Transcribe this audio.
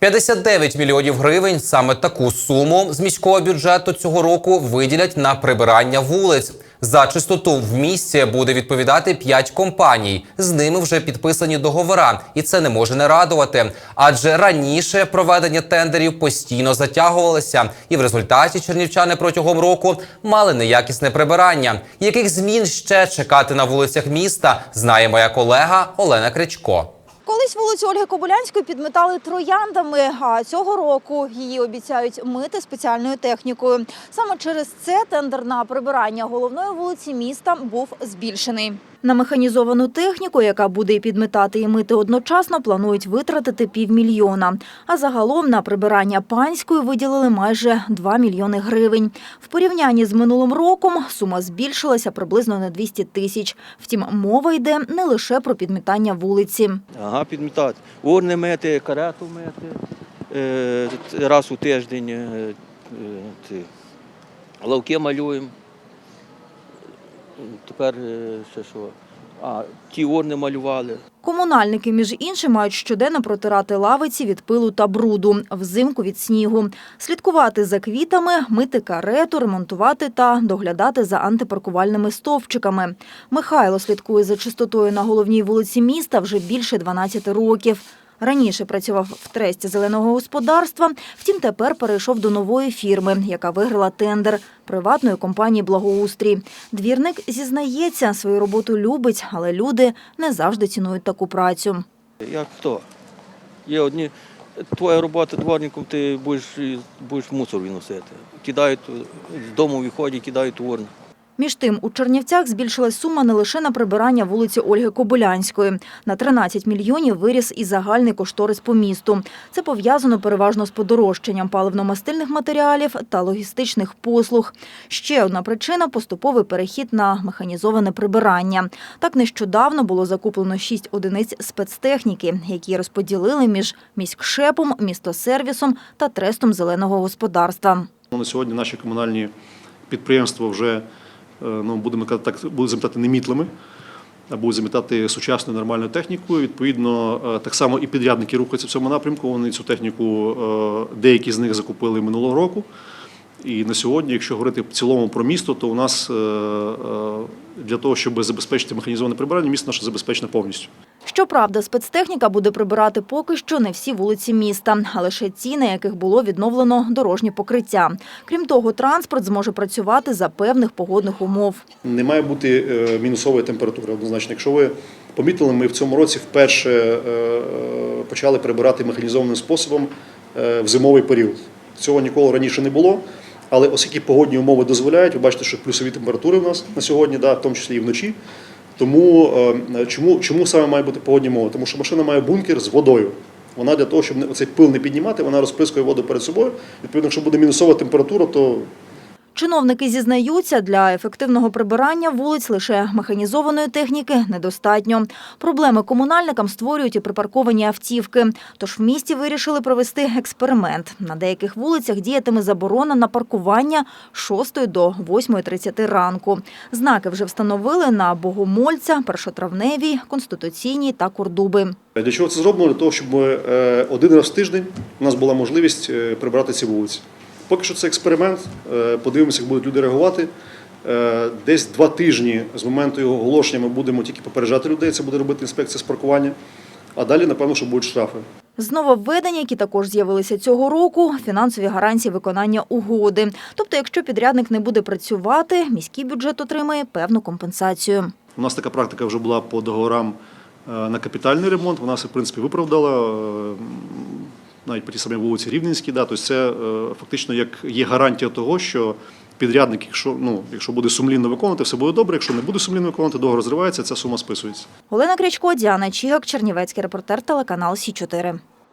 59 мільйонів гривень саме таку суму з міського бюджету цього року виділять на прибирання вулиць. За чистоту в місті буде відповідати 5 компаній. З ними вже підписані договора, і це не може не радувати. Адже раніше проведення тендерів постійно затягувалося, і в результаті чернівчани протягом року мали неякісне прибирання. Яких змін ще чекати на вулицях міста, знає моя колега Олена Кричко. Колись вулицю Ольги Кобилянської підметали трояндами, а цього року її обіцяють мити спеціальною технікою. Саме через це тендер на прибирання головної вулиці міста був збільшений. На механізовану техніку, яка буде і підметати і мити одночасно, планують витратити півмільйона. А загалом на прибирання панської виділили майже 2 мільйони гривень. В порівнянні з минулим роком сума збільшилася приблизно на 200 тисяч. Втім, мова йде не лише про підмітання вулиці. Ага, підмітати. Урни мити, карету мити е, раз у тиждень. Е, е, лавки малюємо. Тепер ще що? А, ті урни малювали. Комунальники, між іншим, мають щоденно протирати лавиці від пилу та бруду, взимку від снігу, слідкувати за квітами, мити карету, ремонтувати та доглядати за антипаркувальними стовпчиками. Михайло слідкує за чистотою на головній вулиці міста вже більше 12 років. Раніше працював в тресті зеленого господарства, втім тепер перейшов до нової фірми, яка виграла тендер приватної компанії Благоустрій. Двірник зізнається, свою роботу любить, але люди не завжди цінують таку працю. Як хто? Є одні. Твоя робота дворником, ти будеш, будеш мусор виносити. Кидають з дому виходять, кидають урни. Між тим, у Чернівцях збільшилась сума не лише на прибирання вулиці Ольги Кобилянської. На 13 мільйонів виріс і загальний кошторис по місту. Це пов'язано переважно з подорожчанням паливно-мастильних матеріалів та логістичних послуг. Ще одна причина – поступовий перехід на механізоване прибирання. Так нещодавно було закуплено 6 одиниць спецтехніки, які розподілили між міськшепом, містосервісом та трестом зеленого господарства. Ну, На сьогодні наші комунальні підприємства вже ну, будемо казати так, будуть замітати немітлами, або замітати сучасною нормальною технікою. Відповідно, е, так само і підрядники рухаються в цьому напрямку. Вони цю техніку, е, деякі з них закупили минулого року. І на сьогодні, якщо говорити в цілому про місто, то у нас е, е, для того, щоб забезпечити механізоване прибирання, місто наше забезпечено повністю. Щоправда, спецтехніка буде прибирати поки що не всі вулиці міста, а лише ті, на яких було відновлено дорожнє покриття. Крім того, транспорт зможе працювати за певних погодних умов. Не має бути е, мінусової температури. Однозначно, якщо ви помітили, ми в цьому році вперше почали прибирати механізованим способом в зимовий період. Цього ніколи раніше не було. Але оскільки погодні умови дозволяють, ви бачите, що плюсові температури у нас на сьогодні, да, в тому числі і вночі. Тому е, чому, чому саме має бути погодні умови? Тому що машина має бункер з водою. Вона для того, щоб цей пил не піднімати, вона розприскує воду перед собою. Відповідно, якщо буде мінусова температура, то Чиновники зізнаються, для ефективного прибирання вулиць лише механізованої техніки недостатньо. Проблеми комунальникам створюють і припарковані автівки. Тож в місті вирішили провести експеримент. На деяких вулицях діятиме заборона на паркування з 6 до 8.30 ранку. Знаки вже встановили на Богомольця, Першотравневій, Конституційній та Курдуби. Для чого це зроблено? Для того, щоб е, один раз в тиждень у нас була можливість е, прибрати ці вулиці. Поки що це експеримент. е, Подивимося, як будуть люди реагувати. Е, Десь два тижні з моменту його оголошення ми будемо тільки попереджати людей. Це буде робити інспекція з паркування. А далі, напевно, що будуть штрафи. З нововведень, які також з'явилися цього року, фінансові гарантії виконання угоди. Тобто, якщо підрядник не буде працювати, міський бюджет отримає певну компенсацію. У нас така практика вже була по договорам е, на капітальний ремонт. Вона все, в принципі, виправдала. Навіть по тій самій вулиці Рівненській, да, тобто це е, фактично як є гарантія того, що підрядник, якщо ну якщо буде сумлінно виконувати, все буде добре. Якщо не буде сумлінно виконувати, договор розривається, ця сума списується. Олена Крячко, Діана Чігак, Чернівецький репортер, телеканал Сі 4